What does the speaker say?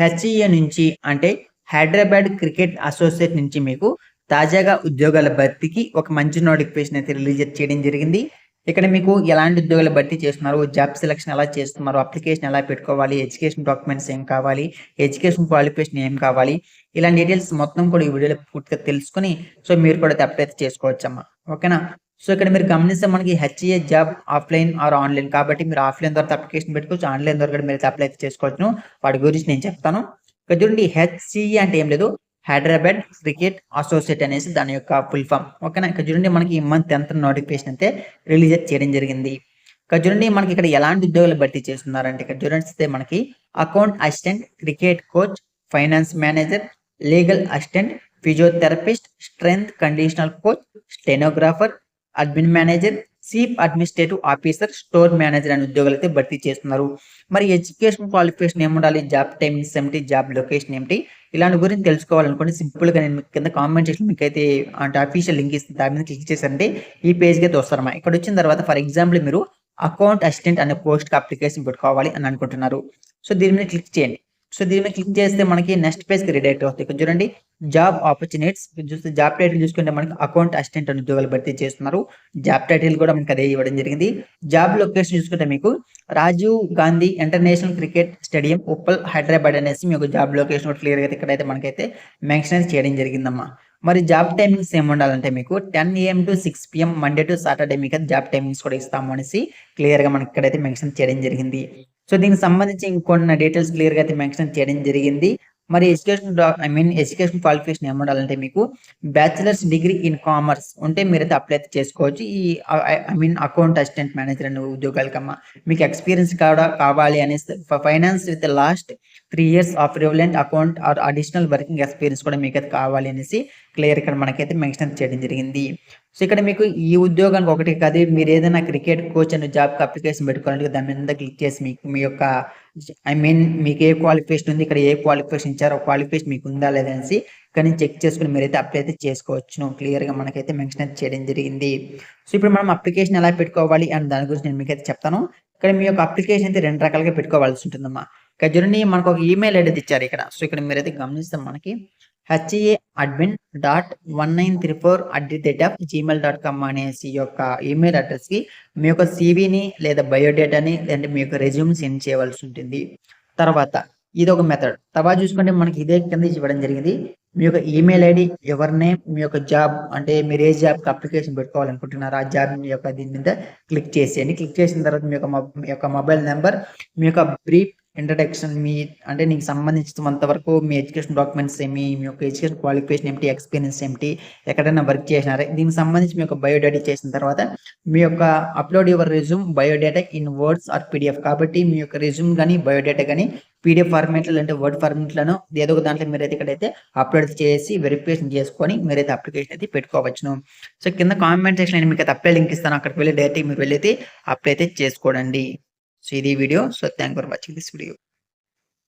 హెచ్ఈఏ నుంచి అంటే Hyderabad cricket associate నుంచి మీకు తాజాగా ఉద్యోగాల భర్తీకి ఒక మంచి నోటిఫికేషన్ అయితే రిలీజ్ చేయడం జరిగింది. ఇక్కడ మీకు ఎలాంటి ఉద్యోగాలు భర్తీ చేస్తున్నారు? జాబ్ సెలక్షన్ ఎలా చేస్తున్నారు? అప్లికేషన్ ఎలా పెట్టుకోవాలి? ఎడ్యుకేషన్ డాక్యుమెంట్స్ ఏం కావాలి? ఎడ్యుకేషన్ క్వాలిఫికేషన్ ఏం కావాలి? ఇలాంటి డీటెయిల్స్ మొత్తం కూడా ఈ వీడియోలో పూర్తిగా తెలుసుకుని సో మీరు కూడా అప్లై చేసుకోవచ్చమ్మా. ఓకేనా? సో ఇక్కడ మీరు గమనిస్తే మనకి HA job offline or online. కాబట్టి మీరు ఆఫ్లైన్ ద్వారా అప్లికేషన్ పెట్టుకోవచ్చు ఆన్లైన్ ద్వారా కూడా మీరు అప్లై చేసుకోవచ్చు వాటి గురించి నేను చెప్తాను. ఇక్కడ చూడండి హెచ్సిఈ అంటే ఏం లేదు. హైదరాబాద్ క్రికెట్ అసోసియేట్ అనేసి దాని యొక్క ఫుల్ ఫామ్. ఓకేనా? ఇక్కడ చూడండి మనకి ఈ మంత్ ఎంత నోటిఫికేషన్ అయితే రిలీజ్ చేయడం జరిగింది. ఇక్కడ చూడండి మనకి ఇక్కడ ఎలాంటి ఉద్యోగాలు భర్తీ చేస్తున్నారంటే ఇక్కడ చూడండి మనకి account assistant cricket coach finance manager legal assistant physiotherapist strength conditional coach stenographer admin manager chief administrative officer store manager అనే ఉద్యోగాలు అయితే భర్తీ చేస్తున్నారు. మరి ఎడ్యుకేషన్ క్వాలిఫికేషన్ ఏముండాలి జాబ్ టైమింగ్స్ ఏమిటి? జాబ్ లొకేషన్ ఏమిటి? ఇలాంటి గురించి తెలుసుకోవాలనుకోండి సింపుల్గా నేను కింద కామెంట్ చేసి మీకు అయితే అంటే అఫీషియల్ లింక్ ఇస్తుంది దాని మీద క్లిక్ చేశారంటే ఈ పేజ్కి అయితే వస్తారమ్మా. ఇక్కడ వచ్చిన తర్వాత ఫర్ ఎగ్జాంపుల్ మీరు అకౌంట్ అసిస్టెంట్ అనే పోస్ట్ అప్లికేషన్ పెట్టుకోవాలి అని అనుకుంటున్నారు. సో దీని మీద క్లిక్ చేయండి. సో దీని మీద క్లిక్ చేస్తే మనకి నెక్స్ట్ పేజ్కి రిడైరెక్ట్ అవుతుంది ఇక్కడ చూడండి. Job opportunities. చూస్తే జాబ్ టైటిల్ చూసుకుంటే మనకి అకౌంట్ అసిస్టెంట్ అని ఉద్యోగాలు భర్తీ చేస్తున్నారు. జాబ్ టైటిల్ కూడా మనకి అదే ఇవ్వడం జరిగింది. జాబ్ లొకేషన్ చూసుకుంటే మీకు Rajiv Gandhi international cricket stadium Uppal Hyderabad అనేసి మీకు జాబ్ లొకేషన్ క్లియర్ అయితే ఇక్కడైతే మనకైతే మెన్షన్ చేయడం జరిగిందమ్మా. మరి జాబ్ టైమింగ్స్ ఏమి ఉండాలంటే మీకు ten AM to six PM Monday to Saturday మీకు జాబ్ టైమింగ్స్ కూడా ఇస్తాము అనేసి క్లియర్గా మనకి ఇక్కడైతే మెన్షన్ చేయడం జరిగింది. సో దీనికి సంబంధించి ఇంకొన్ని డీటెయిల్స్ క్లియర్గా అయితే మెన్షన్ చేయడం జరిగింది. మరి education I mean education qualification ఏముండాలంటే మీకు బ్యాచిలర్స్ డిగ్రీ ఇన్ కామర్స్ ఉంటే మీరైతే అప్లై అయితే చేసుకోవచ్చు. ఈ I mean account assistant manager అనే ఉద్యోగాలకమ్మా మీకు ఎక్స్పీరియన్స్ కావడా కావాలి అనేసి finance with last three years of relevant account or additional working experience కూడా మీకు అయితే కావాలి అనేసి క్లియర్ ఇక్కడ మనకైతే మెన్షన్ చేయడం జరిగింది. సో ఇక్కడ మీకు ఈ ఉద్యోగానికి ఒకటి కాదు మీరు ఏదైనా క్రికెట్ కోచ్ అనే జాబ్కి అప్లికేషన్ పెట్టుకోవాలంటే దాని మీద క్లిక్ చేసి మీకు మీ యొక్క ఐ మీన్ మీకు ఏ క్వాలిఫికేషన్ ఉంది ఇక్కడ ఏ క్వాలిఫికేషన్ ఇచ్చారో క్వాలిఫికేషన్ మీకు ఉందా లేదనేసి కానీ చెక్ చేసుకుని మీరైతే అప్లై అయితే చేసుకోవచ్చును క్లియర్గా మనకైతే మెన్షన్ చేయడం జరిగింది. సో ఇప్పుడు మనం అప్లికేషన్ ఎలా పెట్టుకోవాలి అని దాని గురించి నేను మీకైతే చెప్తాను. ఇక్కడ మీ యొక్క అప్లికేషన్ అయితే రెండు రకాలుగా పెట్టుకోవాల్సి ఉంటుందమ్మా. ఇక్కడ చూడండి మనకు ఒక ఈమెయిల్ ఐడి ఇచ్చారు ఇక్కడ. సో ఇక్కడ మీరైతే గమనిస్తాం మనకి HA admin dot one nine three four at the rate of Gmail dot com అనేసి యొక్క ఈమెయిల్ అడ్రస్కి మీ యొక్క సివిని లేదా బయోడేటాని లేదంటే మీ యొక్క రెజ్యూమ్ సెండ్ చేయవలసి ఉంటుంది. తర్వాత ఇది ఒక మెథడ్. తర్వాత చూసుకుంటే మనకి ఇదే కింద ఇవ్వడం జరిగింది. మీ యొక్క ఈమెయిల్ ఐడి ఎవరి నేమ్ మీ యొక్క జాబ్ అంటే మీరు ఏ జాబ్కి అప్లికేషన్ పెట్టుకోవాలనుకుంటున్నారు ఆ జాబ్ మీ యొక్క దీని మీద క్లిక్ చేసేయండి. క్లిక్ చేసిన తర్వాత మీ యొక్క మీ యొక్క మొబైల్ నెంబర్ మీ యొక్క బ్రీఫ్ ఇంట్రడక్షన్ మీ అంటే నీకు సంబంధించినంత వరకు మీ ఎడ్యుకేషన్ డాక్యుమెంట్స్ ఏమి మీ యొక్క ఎడ్యుకేషన్ క్వాలిఫికేషన్ ఏమిటి ఎక్స్పీరియన్స్ ఏమిటి ఎక్కడైనా వర్క్ చేసినారా? దీనికి సంబంధించి మీ యొక్క బయోడేటా చేసిన తర్వాత మీ యొక్క upload your resume biodata in words or PDF కాబట్టి మీ యొక్క రెజ్యూమ్ కానీ బయోడేటా కానీ పీడిఎఫ్ ఫార్మేట్లో అంటే వర్డ్ ఫార్మేట్లను ఏదో ఒక దాంట్లో మీరైతే ఇక్కడైతే అప్లోడ్ చేసి వెరిఫికేషన్ చేసుకొని మీరైతే అప్లికేషన్ అయితే పెట్టుకోవచ్చును. సో కింద కామెంట్ సెక్షన్ నేను మీకు అయితే అప్లై లింక్ ఇస్తాను. అక్కడికి వెళ్ళి డైరెక్ట్ మీరు వెళ్ళి అప్లై అయితే చేసుకోండి సో ఇది video so thank for watching this video